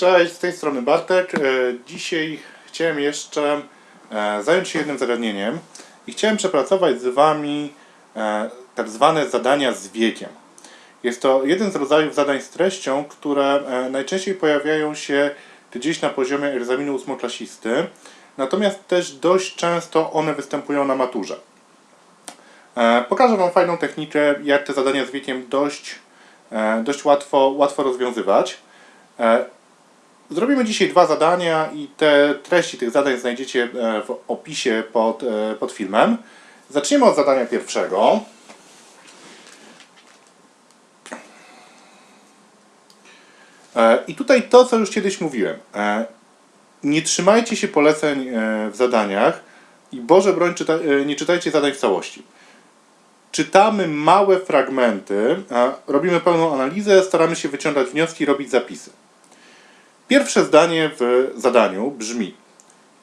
Cześć, z tej strony Bartek. E, Dzisiaj chciałem jeszcze e, zająć się jednym zagadnieniem i chciałem przepracować z Wami e, tak zwane zadania z wiekiem. Jest to jeden z rodzajów zadań z treścią, które najczęściej pojawiają się gdzieś na poziomie egzaminu ósmoklasisty, natomiast też dość często one występują na maturze. Pokażę Wam fajną technikę, jak te zadania z wiekiem dość, dość łatwo, łatwo rozwiązywać. Zrobimy dzisiaj dwa zadania i te treści tych zadań znajdziecie e, w opisie pod, e, pod filmem. Zaczniemy od zadania pierwszego. E, I tutaj to, co już kiedyś mówiłem. Nie trzymajcie się poleceń w zadaniach i Boże broń, czyta, nie czytajcie zadań w całości. Czytamy małe fragmenty, robimy pełną analizę, staramy się wyciągać wnioski, robić zapisy. Pierwsze zdanie w zadaniu brzmi: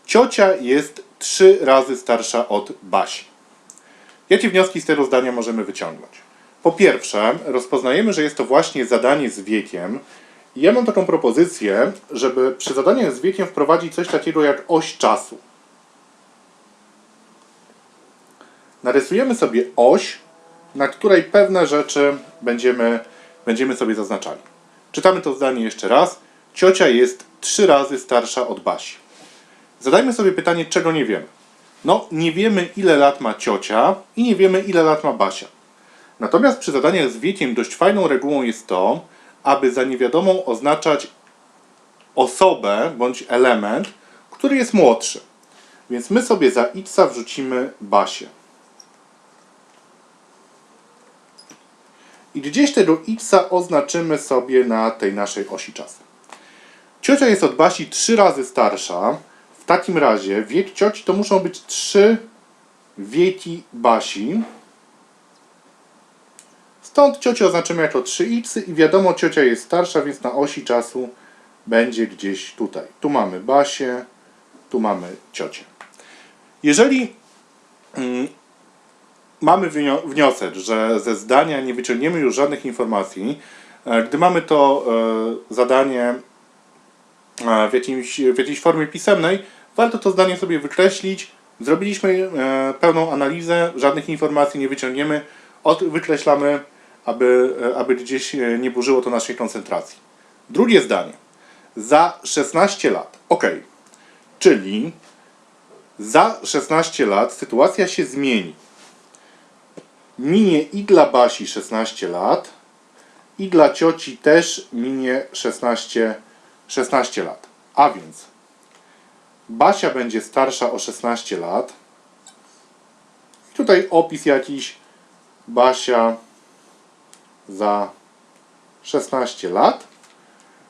Ciocia jest trzy razy starsza od Basi. Jakie wnioski z tego zdania możemy wyciągnąć? Po pierwsze, rozpoznajemy, że jest to właśnie zadanie z wiekiem. Ja mam taką propozycję, żeby przy zadaniach z wiekiem wprowadzić coś takiego jak oś czasu. Narysujemy sobie oś, na której pewne rzeczy będziemy, będziemy sobie zaznaczali. Czytamy to zdanie jeszcze raz. Ciocia jest trzy razy starsza od Basi. Zadajmy sobie pytanie, czego nie wiemy. No, nie wiemy ile lat ma ciocia i nie wiemy ile lat ma Basia. Natomiast przy zadaniach z wiekiem dość fajną regułą jest to, aby za niewiadomą oznaczać osobę bądź element, który jest młodszy. Więc my sobie za x wrzucimy Basię. I gdzieś tego x oznaczymy sobie na tej naszej osi czasu. Ciocia jest od Basi trzy razy starsza. W takim razie wiek cioci to muszą być trzy wieki Basi. Stąd ciocię oznaczymy jako 3x i wiadomo ciocia jest starsza, więc na osi czasu będzie gdzieś tutaj. Tu mamy Basię, tu mamy ciocię. Jeżeli mm, mamy wnio- wniosek, że ze zdania nie wyciągniemy już żadnych informacji, e, gdy mamy to e, zadanie w, jakimś, w jakiejś formie pisemnej, warto to zdanie sobie wykreślić. Zrobiliśmy e, pełną analizę, żadnych informacji nie wyciągniemy, od, wykreślamy, aby, e, aby gdzieś e, nie burzyło to naszej koncentracji. Drugie zdanie. Za 16 lat. Ok. Czyli za 16 lat sytuacja się zmieni. Minie i dla Basi 16 lat, i dla cioci też minie 16, 16 lat. A więc Basia będzie starsza o 16 lat. Tutaj opis jakiś. Basia za 16 lat.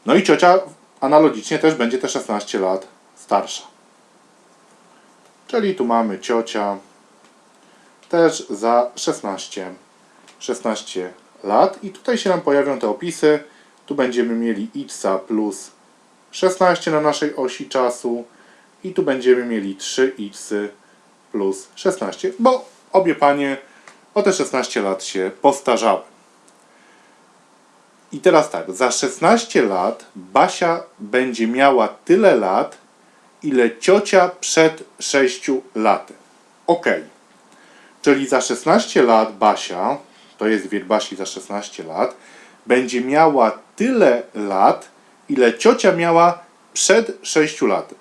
No i ciocia analogicznie też będzie te 16 lat starsza. Czyli tu mamy ciocia też za 16, 16 lat. I tutaj się nam pojawią te opisy. Tu będziemy mieli x plus 16 na naszej osi czasu i tu będziemy mieli 3x plus 16, bo obie panie o te 16 lat się postarzały. I teraz tak, za 16 lat Basia będzie miała tyle lat, ile ciocia przed 6 laty. Ok. Czyli za 16 lat Basia, to jest wiek Basi za 16 lat, będzie miała tyle lat, ile ciocia miała przed 6 laty.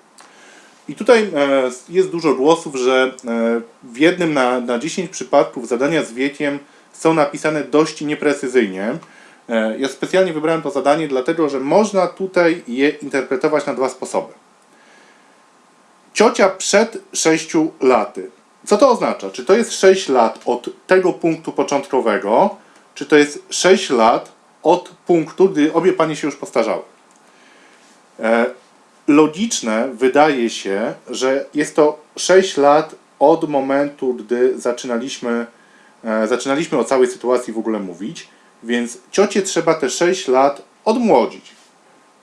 I tutaj e, jest dużo głosów, że e, w jednym na, na 10 przypadków zadania z wiekiem są napisane dość nieprecyzyjnie. E, Ja specjalnie wybrałem to zadanie, dlatego że można tutaj je interpretować na dwa sposoby. Ciocia przed 6 laty. Co to oznacza? Czy to jest 6 lat od tego punktu początkowego, czy to jest 6 lat od punktu, gdy obie panie się już postarzały? E, logiczne wydaje się, że jest to 6 lat od momentu, gdy zaczynaliśmy, e, zaczynaliśmy o całej sytuacji w ogóle mówić, więc ciocie trzeba te 6 lat odmłodzić.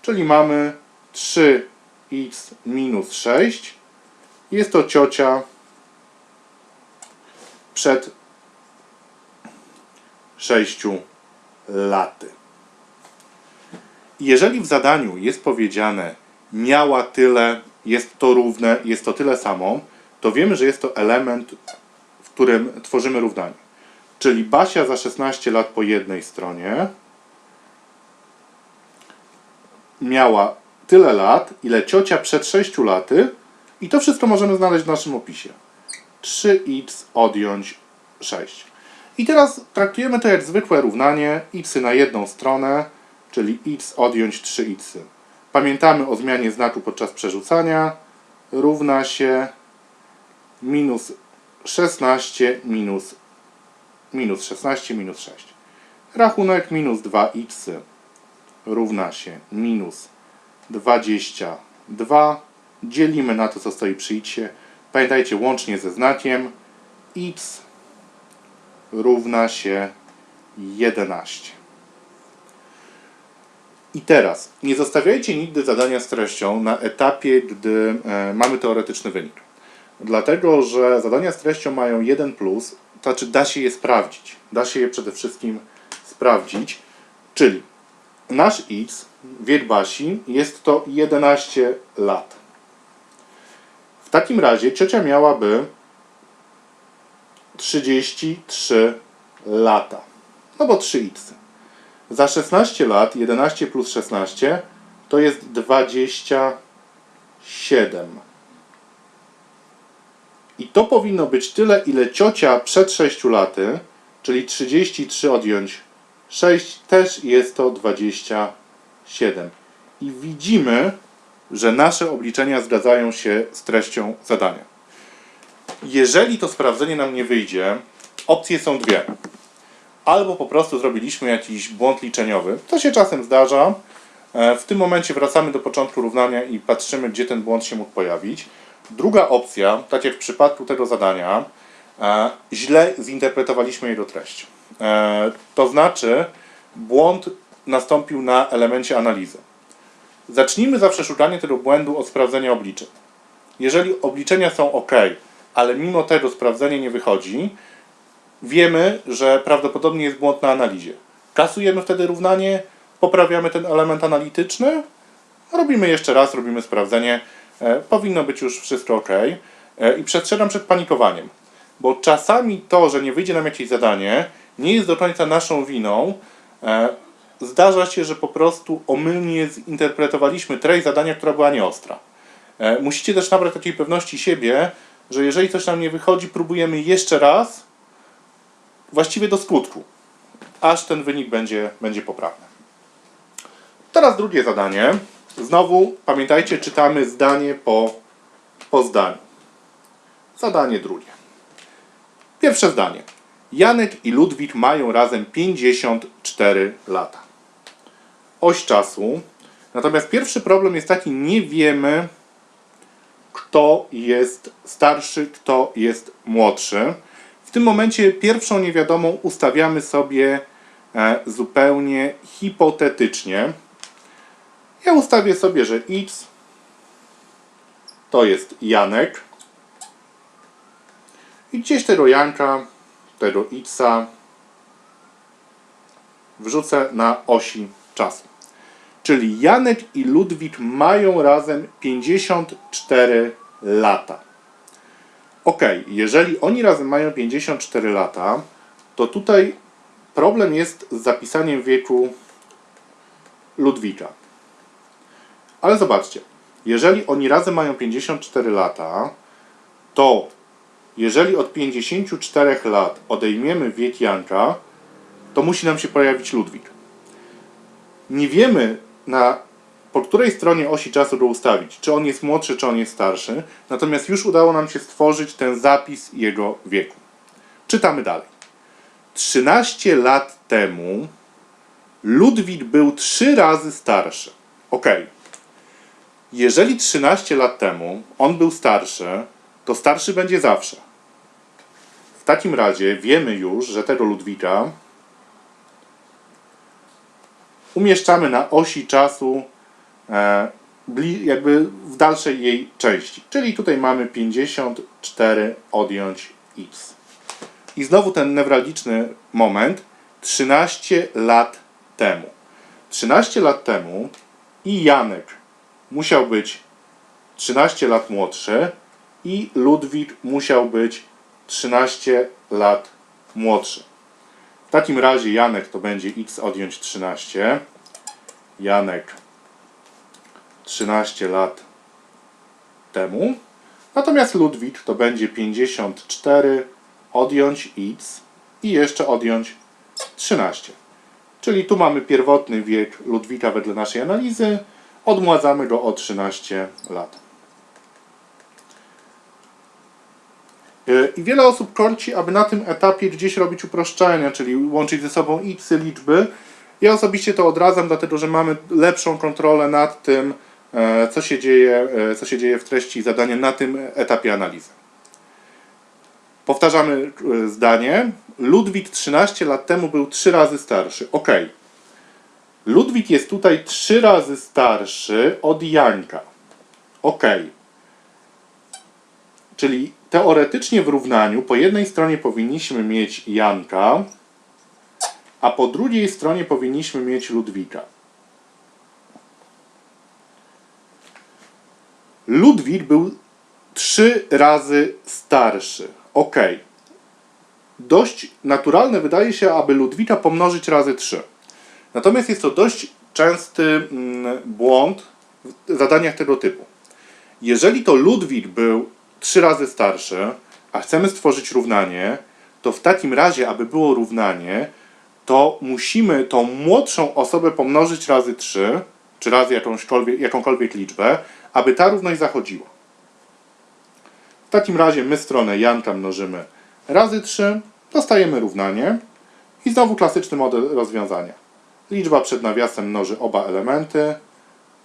Czyli mamy 3x minus 6. Jest to ciocia przed 6 laty. Jeżeli w zadaniu jest powiedziane miała tyle, jest to równe, jest to tyle samo, to wiemy, że jest to element, w którym tworzymy równanie. Czyli Basia za 16 lat po jednej stronie miała tyle lat, ile ciocia przed 6 laty i to wszystko możemy znaleźć w naszym opisie. 3x odjąć 6. I teraz traktujemy to jak zwykłe równanie x na jedną stronę, czyli x odjąć 3x. Pamiętamy o zmianie znaku podczas przerzucania. Równa się minus 16 minus, minus 16 minus 6. Rachunek minus 2x równa się minus 22. Dzielimy na to, co stoi przy x. Pamiętajcie, łącznie ze znakiem x równa się 11. I teraz, nie zostawiajcie nigdy zadania z treścią na etapie, gdy e, mamy teoretyczny wynik. Dlatego, że zadania z treścią mają jeden plus, to znaczy da się je sprawdzić. Da się je przede wszystkim sprawdzić, czyli nasz x, wiek Basi, jest to 11 lat. W takim razie ciocia miałaby 33 lata. No bo 3x. Za 16 lat 11 plus 16 to jest 27. I to powinno być tyle, ile ciocia przed 6 laty, czyli 33 odjąć 6 też jest to 27. I widzimy, że nasze obliczenia zgadzają się z treścią zadania. Jeżeli to sprawdzenie nam nie wyjdzie, opcje są dwie. Albo po prostu zrobiliśmy jakiś błąd liczeniowy. To się czasem zdarza. E, W tym momencie wracamy do początku równania i patrzymy, gdzie ten błąd się mógł pojawić. Druga opcja, tak jak w przypadku tego zadania, e, źle zinterpretowaliśmy jego treść. E, To znaczy, błąd nastąpił na elemencie analizy. Zacznijmy zawsze szukanie tego błędu od sprawdzenia obliczeń. Jeżeli obliczenia są ok, ale mimo tego sprawdzenie nie wychodzi, wiemy, że prawdopodobnie jest błąd na analizie. Kasujemy wtedy równanie, poprawiamy ten element analityczny, robimy jeszcze raz, robimy sprawdzenie. E, powinno być już wszystko ok. E, I przestrzegam przed panikowaniem, bo czasami to, że nie wyjdzie nam jakieś zadanie, nie jest do końca naszą winą. E, zdarza się, że po prostu omylnie zinterpretowaliśmy treść zadania, która była nieostra. Musicie też nabrać takiej pewności siebie, że jeżeli coś nam nie wychodzi, próbujemy jeszcze raz, właściwie do skutku, aż ten wynik będzie, będzie poprawny. Teraz drugie zadanie. Znowu pamiętajcie, czytamy zdanie po, po zdaniu. Zadanie drugie. Pierwsze zdanie. Janek i Ludwik mają razem 54 lata. Oś czasu. Natomiast pierwszy problem jest taki, nie wiemy, kto jest starszy, kto jest młodszy. Tym momencie pierwszą niewiadomą ustawiamy sobie e, zupełnie hipotetycznie. Ja ustawię sobie, że x to jest Janek. I gdzieś tego Janka, tego xa wrzucę na osi czasu. Czyli Janek i Ludwik mają razem 54 lata. Ok, jeżeli oni razem mają 54 lata, to tutaj problem jest z zapisaniem wieku Ludwika. Ale zobaczcie, jeżeli oni razem mają 54 lata, to jeżeli od 54 lat odejmiemy wiek Janka, to musi nam się pojawić Ludwik. Nie wiemy na po której stronie osi czasu go ustawić, czy on jest młodszy, czy on jest starszy, natomiast już udało nam się stworzyć ten zapis jego wieku. Czytamy dalej. 13 lat temu Ludwik był 3 razy starszy. Ok. Jeżeli 13 lat temu on był starszy, to starszy będzie zawsze. W takim razie wiemy już, że tego Ludwika umieszczamy na osi czasu jakby w dalszej jej części. Czyli tutaj mamy 54 odjąć x. I znowu ten newralgiczny moment 13 lat temu. 13 lat temu i Janek musiał być 13 lat młodszy i Ludwik musiał być 13 lat młodszy. W takim razie Janek to będzie x odjąć 13. Janek 13 lat temu. Natomiast Ludwik to będzie 54 odjąć x i jeszcze odjąć 13. Czyli tu mamy pierwotny wiek Ludwika wedle naszej analizy. Odmładzamy go o 13 lat. Yy, I wiele osób korci, aby na tym etapie gdzieś robić uproszczenia, czyli łączyć ze sobą x liczby. Ja osobiście to odradzam, dlatego że mamy lepszą kontrolę nad tym, co się dzieje, e, co się dzieje w treści zadania na tym etapie analizy. Powtarzamy e, zdanie. Ludwik 13 lat temu był 3 razy starszy. Ok. Ludwik jest tutaj 3 razy starszy od Janka. Ok. Czyli teoretycznie w równaniu po jednej stronie powinniśmy mieć Janka, a po drugiej stronie powinniśmy mieć Ludwika. Ludwik był trzy razy starszy. Ok. Dość naturalne wydaje się, aby Ludwika pomnożyć razy 3. Natomiast jest to dość częsty mm, błąd w zadaniach tego typu. Jeżeli to Ludwik był 3 razy starszy, a chcemy stworzyć równanie, to w takim razie, aby było równanie, to musimy tą młodszą osobę pomnożyć razy 3, czy razy jakąkolwiek liczbę, aby ta równość zachodziła. W takim razie my stronę Janka mnożymy razy 3, dostajemy równanie i znowu klasyczny model rozwiązania. Liczba przed nawiasem mnoży oba elementy.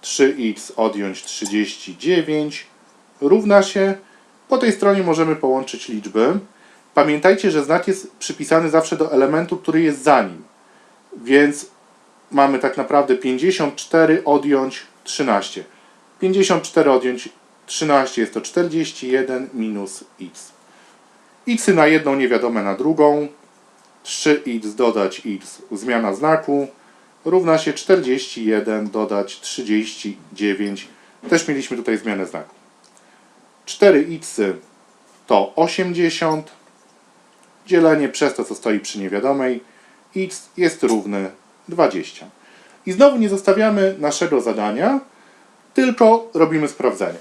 3x odjąć 39 równa się. Po tej stronie możemy połączyć liczby. Pamiętajcie, że znak jest przypisany zawsze do elementu, który jest za nim. Więc mamy tak naprawdę 54 odjąć 13. 54 odjąć 13 jest to 41 minus x. x na jedną niewiadome na drugą. 3x dodać x zmiana znaku równa się 41 dodać 39. Też mieliśmy tutaj zmianę znaku. 4x to 80. Dzielenie przez to, co stoi przy niewiadomej. x jest równy 20. I znowu nie zostawiamy naszego zadania, tylko robimy sprawdzenie.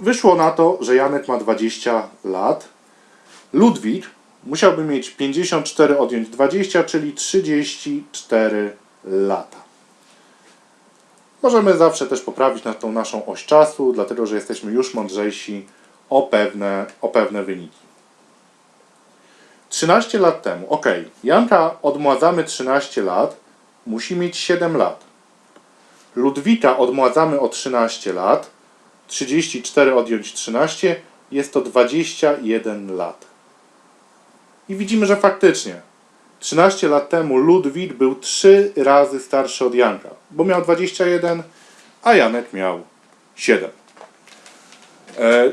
Wyszło na to, że Janek ma 20 lat. Ludwik musiałby mieć 54 odjąć 20, czyli 34 lata. Możemy zawsze też poprawić na tą naszą oś czasu, dlatego że jesteśmy już mądrzejsi o pewne, o pewne wyniki. 13 lat temu, ok, Janka odmładzamy 13 lat, musi mieć 7 lat. Ludwika odmładzamy o 13 lat, 34 odjąć 13 jest to 21 lat. I widzimy, że faktycznie 13 lat temu Ludwik był 3 razy starszy od Janka, bo miał 21, a Janek miał 7. E,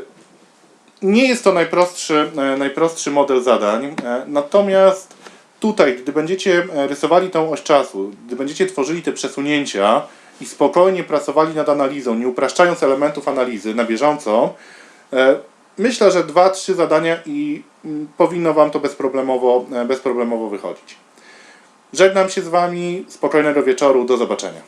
Nie jest to najprostszy, e, najprostszy model zadań, e, natomiast tutaj, gdy będziecie rysowali tą oś czasu, gdy będziecie tworzyli te przesunięcia i spokojnie pracowali nad analizą, nie upraszczając elementów analizy na bieżąco, e, myślę, że 2-3 zadania i mm, powinno Wam to bezproblemowo, e, bezproblemowo wychodzić. Żegnam się z Wami, spokojnego wieczoru, do zobaczenia.